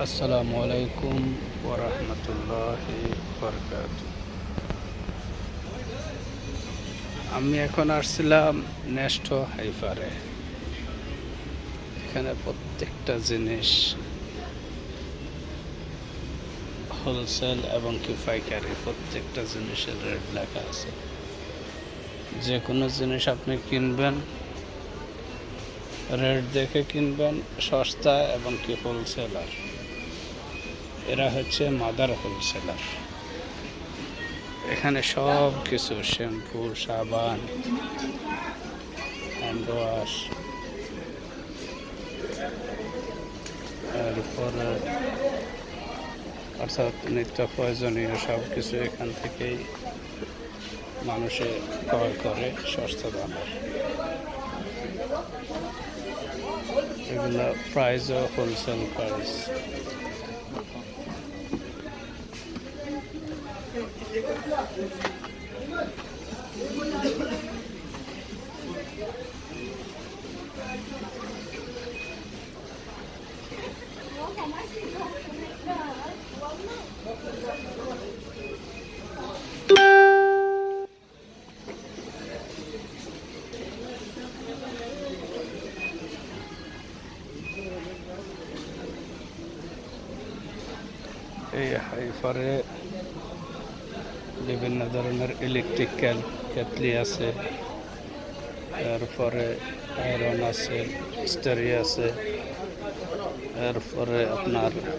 আসসালামু আলাইকুম ওরহমতুল্লাহ আমি এখন আসছিলাম নেষ্ট হাইফারে। এখানে প্রত্যেকটা জিনিস হোলসেল এবং কি পাইকারি, প্রত্যেকটা জিনিসের রেট লেখা আছে। যে কোনো জিনিস আপনি কিনবেন, রেট দেখে কিনবেন, সস্তা এবং কি হোলসেলার। এরা হচ্ছে মাদার হোলসেলার। এখানে সব কিছু, শ্যাম্পু, সাবান, হ্যান্ড ওয়াশ, তারপরে অর্থাৎ নিত্য প্রয়োজনীয় সব কিছু এখান থেকেই মানুষে ক্রয় করে সস্তা দামের এগুলো প্রাইসও হোলসেল প্রাইস। এই হাইফারে বিভিন্ন ধরনের ইলেকট্রিক্যাল কেতলি আছে তারপরে আয়রন আছে স্টারি আছে এরপরে আপনার